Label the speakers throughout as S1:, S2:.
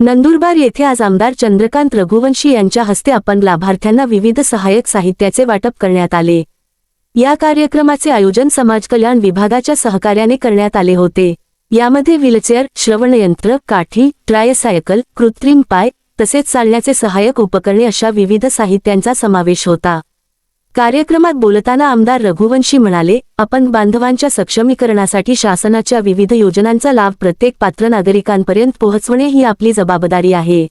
S1: नंदुरबार येथे आज आमदार चंद्रकांत रघुवंशी यांच्या हस्ते आपण लाभार्थ्यांना विविध सहाय्यक साहित्याचे वाटप करण्यात आले. या कार्यक्रमाचे आयोजन समाज कल्याण विभागाच्या सहकार्याने करण्यात आले होते. यामध्ये व्हीलचेअर श्रवणयंत्र काठी ट्रायसायकल कृत्रिम पाय तसेच चालण्याचे सहाय्यक उपकरणे अशा विविध साहित्यांचा समावेश होता. कार्यक्रमात बोलताना आमदार रघुवंशी म्हणाले आपण बांधवांच्या सक्षमीकरणासाठी शासनाच्या विविध योजनांचा लाभ प्रत्येक पात्र नागरिकांपर्यंत पोहोचवणे ही आपली जबाबदारी आहे.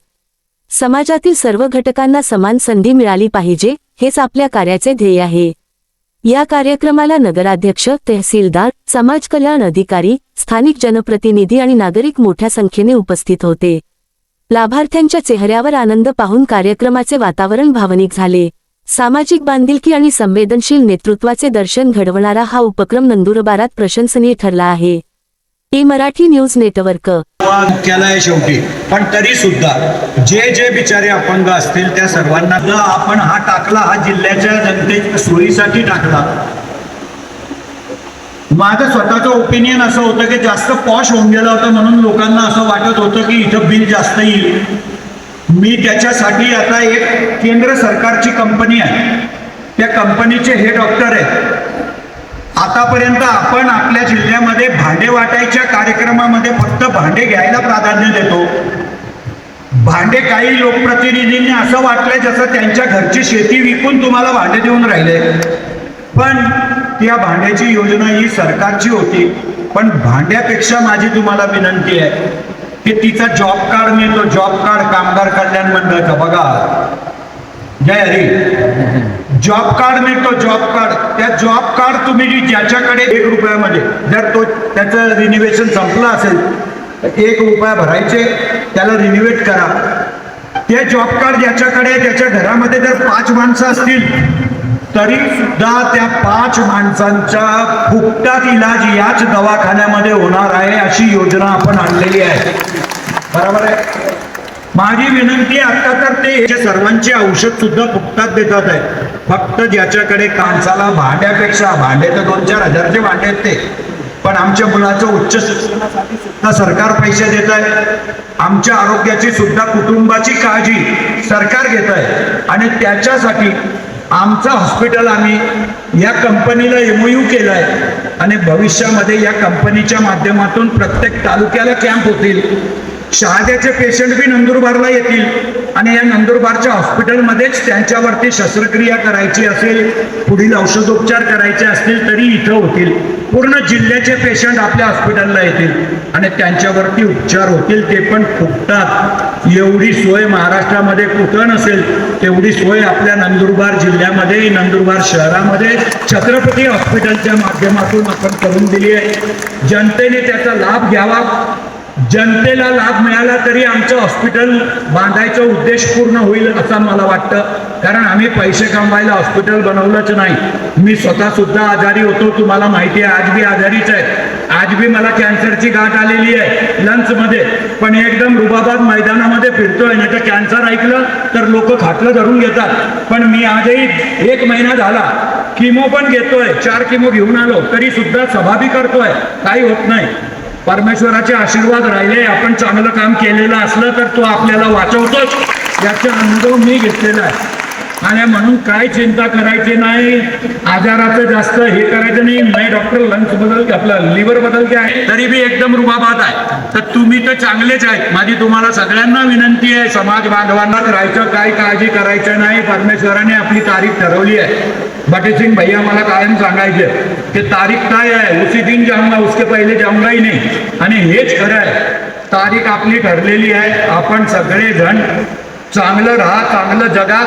S1: समाजातील सर्व घटकांना समान संधी मिळाली पाहिजे हेच आपल्या कार्याचे ध्येय आहे या कार्यक्रमाला नगराध्यक्ष तहसीलदार समाज कल्याण अधिकारी स्थानिक जनप्रतिनिधी आणि नागरिक मोठ्या संख्येने उपस्थित होते. लाभार्थ्यांच्या चेहऱ्यावर आनंद पाहून कार्यक्रमाचे वातावरण भावनिक झाले. सामाजिक बांधिलकी आणि संवेदनशील नेतृत्वाचे दर्शन घडवणारा हा उपक्रम नंदुरबारात प्रशंसनीय ठरला आहे. ते मराठी न्यूज नेटवर्क.
S2: मुख्यालय शेवटी. पण तरी सुद्धा जे जे बिचारे अपंग असतील त्या सर्वांना आपण हा टाकला हा जिल्ह्याच्या जनतेच्या सोयीसाठी टाकला. माझं स्वतःचं ओपिनियन असं होतं की जास्त पॉश होऊन गेलं होतं म्हणून लोकांना असं वाटत होतं की इथं बिल जास्त येईल. मी त्याच्यासाठी आता एक केंद्र सरकारची कंपनी आहे. त्या कंपनीचे हे डॉक्टर आहेत. आतापर्यंत आपण आपल्या जिल्ह्यामध्ये भांडे वाटायच्या कार्यक्रमामध्ये फक्त भांडे घ्यायला प्राधान्य देतो. भांडे काही लोकप्रतिनिधींनी असं वाटलंय जसं त्यांच्या घरची शेती विकून तुम्हाला भांडे देऊन राहिले. पण त्या भांड्याची योजना ही सरकारची होती. पण भांड्यापेक्षा माझी तुम्हाला विनंती आहे ते तिचा जॉब कार्ड मिळतो जॉब कार्ड कामगार कल्याण मंडळाचा. बघा. जय हरी. जॉब कार्ड मिळतो जॉब कार्ड त्या जॉब कार्ड तुम्ही ज्याच्याकडे एक रुपयामध्ये जर तो त्याचं रिनिवेशन संपलं असेल तर एक रुपया भरायचे त्याला रिनिवेट करा. ते जॉब कार्ड ज्याच्याकडे त्याच्या घरामध्ये जर पाच माणसं असतील तरी सुद्धा त्या पाच माणसांच्या फुकटात इलाज याच दवाखान्यामध्ये होणार आहे अशी योजना आपण आणलेली आहे. बरोबर आहे? माझी विनंती आहे, आता तर ते सर्वांची सर्वांचे औषध सुद्धा फुकटात देतात आहे. फक्त ज्याच्याकडे कांसाला भांड्यापेक्षा भांडे तर दोन चार हजारचे भांडे आहेत ते. पण आमच्या मुलाचं उच्च शिक्षणासाठी सुद्धा सरकार पैसे देत आहे. आमच्या आरोग्याची सुद्धा कुटुंबाची काळजी सरकार घेत आहे. आणि त्याच्यासाठी आमचं हॉस्पिटल आम्ही या कंपनीला एमओयू केलं आहे आणि भविष्यामध्ये या कंपनीच्या माध्यमातून प्रत्येक तालुक्याला कॅम्प होतील. शहाद्याचे पेशंट बी नंदुरबारला येतील. आणि या नंदुरबारच्या हॉस्पिटलमध्येच त्यांच्यावरती शस्त्रक्रिया करायची असेल पुढील औषधोपचार करायचे असतील तरी इथं होतील. पूर्ण जिल्ह्याचे पेशंट आपल्या हॉस्पिटलला येतील. आणि त्यांच्यावरती उपचार होतील ते पण फुटतात. एवढी सोय महाराष्ट्रामध्ये कुठं नसेल तेवढी सोय आपल्या नंदुरबार जिल्ह्यामध्ये नंदुरबार शहरामध्ये छत्रपती हॉस्पिटलच्या माध्यमातून आपण करून दिली आहे. जनतेने त्याचा लाभ घ्यावा. जनतेला लाभ मिळाला तरी आमचं हॉस्पिटल बांधायचा उद्देश पूर्ण होईल असं मला वाटतं. कारण आम्ही पैसे कमवायला हॉस्पिटल बनवलंच नाही. मी स्वतः सुद्धा आजारी होतो तुम्हाला माहिती आहे आज बी आजारीच आहे. आज बी मला कॅन्सरची गाठ आलेली आहे लंचमध्ये. पण एकदम रुबाबाद मैदानामध्ये फिरतोय नाही तर कॅन्सर ऐकलं तर लोक खाटलं धरून घेतात. पण मी आजही एक महिना झाला किमो पण घेतोय चार किमो घेऊन आलो तरी सुद्धा सभा बी करतोय काही होत नाही. परमेश्वराचे आशीर्वाद राहिले आपण चांगलं काम केलेलं असलं तर तो आपल्याला वाचवतोच. याचा अनुभव मी घेतलेला आहे. आणि म्हणून काय चिंता करायची नाही आजाराचं जास्त हे करायचं नाही. नाही डॉक्टर लंग्स बदल आपलं लिव्हर बदलते आहे तरी बी एकदम रुबाबाद आहे. तर तुम्ही तर चांगलेच आहेत. माझी तुम्हाला सगळ्यांना विनंती आहे समाज बांधवांना. राहायचं काय काळजी करायचं नाही. परमेश्वराने आपली तारीख ठरवली आहे. बटे सिंग भैया मला कायम सांगायचे की तारीख काय आहे? उसी दिन जाऊंगा उसके पहिले जाऊंगाही नाही. आणि हेच खरं आहे. तारीख आपली ठरलेली आहे. आपण सगळे जण चांगलं राहा चांगलं जगा.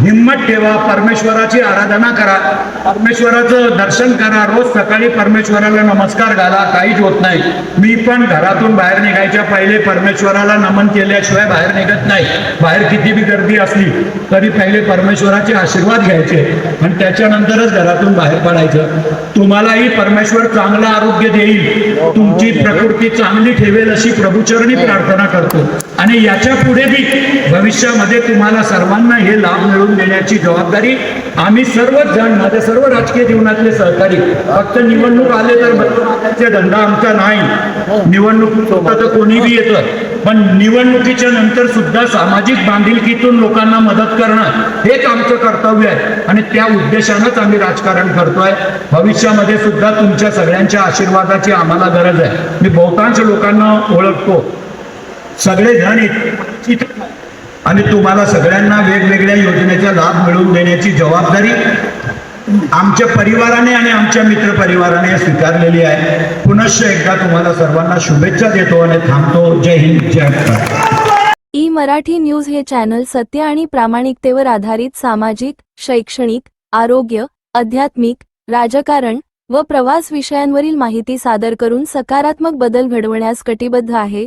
S2: हिंमत ठेवा परमेश्वराची आराधना करा. परमेश्वराचं दर्शन करा. रोज सकाळी परमेश्वराला नमस्कार घाला. काहीच होत नाही. मी पण घरातून बाहेर निघायच्या पहिले परमेश्वराला नमन केल्याशिवाय बाहेर निघत नाही. बाहेर किती बी गर्दी असली तरी पहिले परमेश्वराचे आशीर्वाद घ्यायचे आणि त्याच्यानंतरच घरातून बाहेर पडायचं. तुम्हालाही परमेश्वर चांगलं आरोग्य देईल. तुमची प्रकृती चांगली ठेवेल अशी प्रभूचरणी प्रार्थना करतो. आणि याच्यापुढे बी भविष्यामध्ये तुम्हाला सर्वांना हे लाभ मिळवून देण्याची जबाबदारी आम्ही सर्वच जण माझ्या सर्व राजकीय जीवनातले सहकारी फक्त निवडणूक आले तर धंदा आमचा नाही. निवडणूक होता तर कोणी बी येतं. पण निवडणुकीच्या नंतर सुद्धा सामाजिक बांधिलकीतून लोकांना मदत करणं हेच आमचं कर्तव्य आहे. आणि त्या उद्देशानंच आम्ही राजकारण करतोय. भविष्यामध्ये सुद्धा तुमच्या सगळ्यांच्या आशीर्वादाची आम्हाला गरज आहे. मी बहुतांश लोकांना ओळखतो. सगळे जण आणि तुम्हाला सगळ्यांना वेगवेगळ्या योजनेचा लाभ मिळवून देण्याची जबाबदारी आमच्या परिवाराने आणि आमच्या मित्र परिवाराने स्वीकारलेली आहे. पुनश्च एकदा तुम्हाला सर्वांना शुभेच्छा देतो आणि थांबतो. जय हिंद जय महाराष्ट्र
S3: ई मराठी न्यूज हे चॅनल सत्य आणि प्रामाणिकतेवर आधारित सामाजिक शैक्षणिक आरोग्य आध्यात्मिक राजकारण व प्रवास विषयांवरील माहिती सादर करून सकारात्मक बदल घडवण्यास कटिबद्ध आहे.